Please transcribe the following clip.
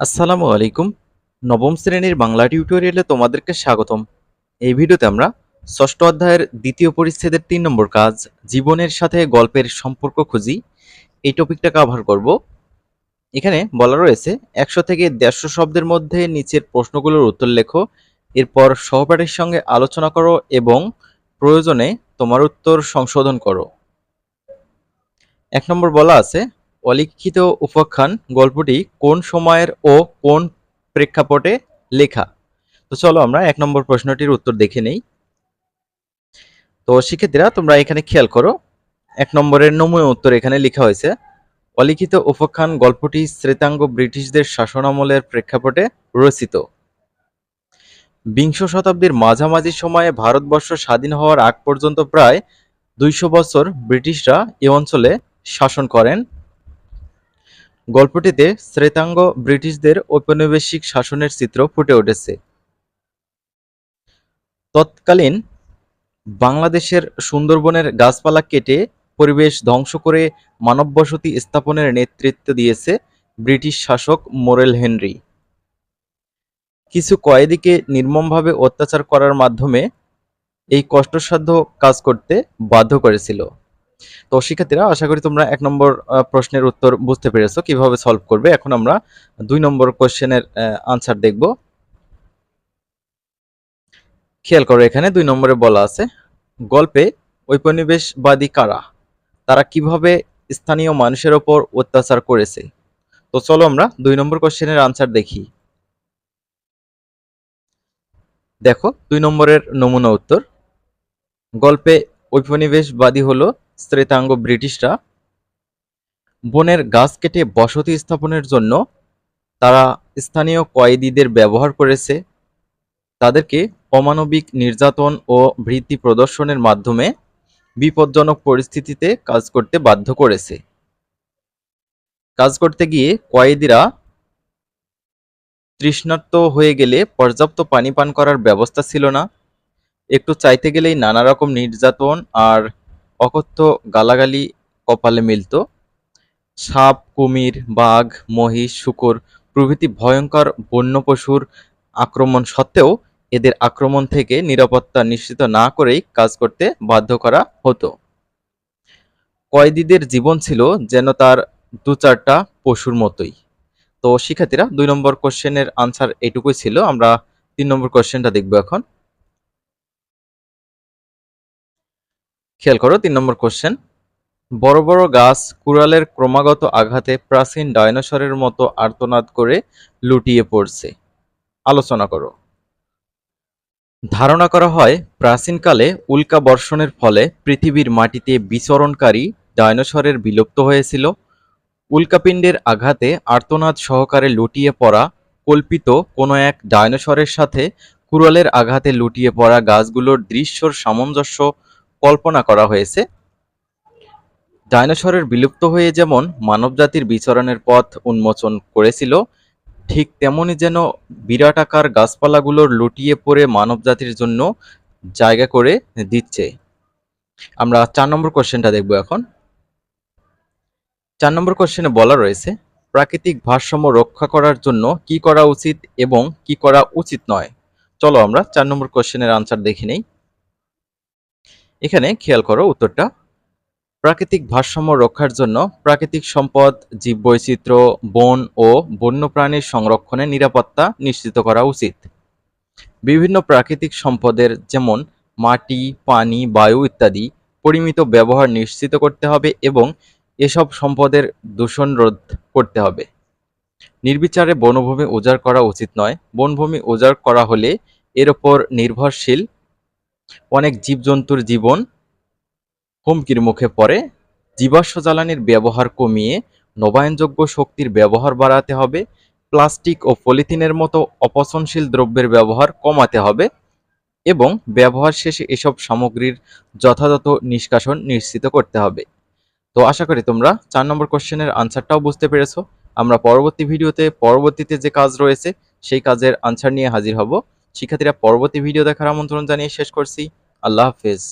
আসসালামু আলাইকুম। নবম শ্রেণির বাংলা টিউটোরিয়ালে তোমাদেরকে স্বাগতম। এই ভিডিওতে আমরা ষষ্ঠ অধ্যায়ের দ্বিতীয় পরিচ্ছেদের তিন নম্বর কাজ, জীবনের সাথে গল্পের সম্পর্ক খুঁজি। এই টপিকটা কভার করব। এখানে বলা রয়েছে, একশো থেকে দেড়শো শব্দের মধ্যে নিচের প্রশ্নগুলোর উত্তর লেখো, এরপর সহপাঠীর সঙ্গে আলোচনা করো এবং প্রয়োজনে তোমার উত্তর সংশোধন করো। এক নম্বর বলা আছে অলিখিত উপাখ্যান গল্পটি কোন সময়ের ও কোন প্রেক্ষাপটে লেখা? তো চলো আমরা এক নম্বর প্রশ্নটির উত্তর দেখে নেই। তো শিক্ষার্থীরা, তোমরা এখানে খেয়াল করো, এক নম্বরের নমুনা উত্তর এখানে লেখা হয়েছে, অলিখিত উপাখ্যান গল্পটি শ্রেতাঙ্গ ব্রিটিশদের শাসনামলের প্রেক্ষাপটে রচিত। বিংশ শতাব্দীর মাঝামাঝি সময়ে ভারতবর্ষ স্বাধীন হওয়ার আগ পর্যন্ত প্রায় দুইশো বছর ব্রিটিশরা এ অঞ্চলে শাসন করেন। গল্পটিতে শ্বেতাঙ্গ ব্রিটিশদের ঔপনিবেশিক শাসনের চিত্র ফুটে উঠেছে। তৎকালীন বাংলাদেশের সুন্দরবনের গাছপালা কেটে পরিবেশ ধ্বংস করে মানব বসতি স্থাপনের নেতৃত্ব দিয়েছে ব্রিটিশ শাসক মোরেল হেনরি। কিছু কয়েদিকে নির্মমভাবে অত্যাচার করার মাধ্যমে এই কষ্টসাধ্য কাজ করতে বাধ্য করেছিল। তো শিক্ষার্থীরা, আশা করি তোমরা এক নম্বর প্রশ্নের উত্তর বুঝতে পেরেছ কীভাবে সলভ করবে। এখন আমরা দুই নম্বর কোশ্চেনের আনসার দেখব। খেয়াল করো এখানে দুই নম্বরে বলা আছে, গল্পে ঔপনিবেশবাদী কারা? তারা কীভাবে স্থানীয় মানুষের ওপর অত্যাচার করেছে? তো চলো আমরা দুই নম্বর কোশ্চেনের আনসার দেখি। দেখো, দুই নম্বরের নমুনা উত্তর। গল্পে ঔপনিবেশবাদী হলো শ্রেতাঙ্গ ব্রিটিশরা বনের গাছ কেটে বসতি স্থাপনের জন্য তারা স্থানীয় কয়েদিদের ব্যবহার করেছে। তাদেরকে অমানবিক নির্যাতন ও বৃত্তি প্রদর্শনের মাধ্যমে বিপজ্জনক পরিস্থিতিতে কাজ করতে বাধ্য করেছে। কাজ করতে গিয়ে কয়েদিরা তৃষ্ণার্ত হয়ে গেলে পর্যাপ্ত পানি পান করার ব্যবস্থা ছিল না। একটু চাইতে গেলেই নানা রকম নির্যাতন আর অকথ্য গালাগালি কপালে মিলত। সাপ, কুমির, বাঘ, মহিষ, শূকর প্রভৃতি ভয়ঙ্কর বন্য পশুর আক্রমণ সত্ত্বেও এদের আক্রমণ থেকে নিরাপত্তা নিশ্চিত না করেই কাজ করতে বাধ্য করা হতো। কয়েদিদের জীবন ছিল যেন তার দু চারটা পশুর মতোই। তো শিক্ষার্থীরা, দুই নম্বর কোশ্চেনের আনসার এটুকুই ছিল। আমরা তিন নম্বর কোশ্চেনটা দেখব এখন। খেয়াল করো, তিন নম্বর কোশ্চেন বড় বড় গাছ কুড়ালের ক্রমাগত আঘাতে প্রাচীন ডায়নোসরের মতো আর্তনাদ করে লুটিয়ে পড়ছে। আলোচনা করো। ধারণা করা হয়, প্রাচীনকালে উল্কা বর্ষণের ফলে পৃথিবীর মাটিতে বিচরণকারী ডায়নোসরের বিলুপ্ত হয়েছিল। উল্কাপিণ্ডের আঘাতে আর্তনাদ সহকারে লুটিয়ে পড়া কল্পিত কোনো এক ডায়নোসরের সাথে কুড়ালের আঘাতে লুটিয়ে পড়া গাছগুলোর দৃশ্যর সামঞ্জস্য কল্পনা করা হয়েছে। ডাইনোসরের বিলুপ্ত হয়ে যেমন মানবজাতির বিচরণের পথ উন্মোচন করেছিল, ঠিক তেমনি যেন বিরাট আকার গাছপালাগুলোর লুটিয়ে পড়ে মানবজাতির জন্য জায়গা করে দিচ্ছে। আমরা চার নম্বর কোশ্চেনটা দেখব এখন। চার নম্বর কোশ্চেনে বলা রয়েছে, প্রাকৃতিক ভারসাম্য রক্ষা করার জন্য কি করা উচিত এবং কি করা উচিত নয়। চলো আমরা চার নম্বর কোশ্চেনের আনসার দেখে নেই। এখানে খেয়াল করো উত্তরটা। প্রাকৃতিক ভারসাম্য রক্ষার জন্য প্রাকৃতিক সম্পদ, জীববৈচিত্র্য, বন ও বন্যপ্রাণীর সংরক্ষণে নিরাপত্তা নিশ্চিত করা উচিত। বিভিন্ন প্রাকৃতিক সম্পদের যেমন মাটি, পানি, বায়ু ইত্যাদি পরিমিত ব্যবহার নিশ্চিত করতে হবে এবং এসব সম্পদের দূষণ রোধ করতে হবে। নির্বিচারে বনভূমি উজাড় করা উচিত নয়। বনভূমি উজাড় করা হলে এর ওপর নির্ভরশীল অনেক জীবজন্তুর জীবন হুমকির মুখে পড়ে, জীবাশ্ম জ্বালানির ব্যবহার কমিয়ে নবায়নযোগ্য শক্তির ব্যবহার বাড়াতে হবে, প্লাস্টিক ও পলিথিনের মতো অপচনশীল দ্রব্যের ব্যবহার কমাতে হবে এবং ব্যবহার শেষে এসব সামগ্রীর যথাযথ নিষ্কাশন নিশ্চিত করতে হবে। তো আশা করি তোমরা চার নম্বর কোশ্চেনের আনসারটাও বুঝতে পেরেছ। আমরা পরবর্তী ভিডিওতে, পরবর্তীতে যে কাজ রয়েছে, সেই কাজের আনসার নিয়ে হাজির হব। শিক্ষার্থীরা পরবর্তী ভিডিও দেখার আমন্ত্রণ জানিয়ে শেষ করছি। আল্লাহ হাফেজ।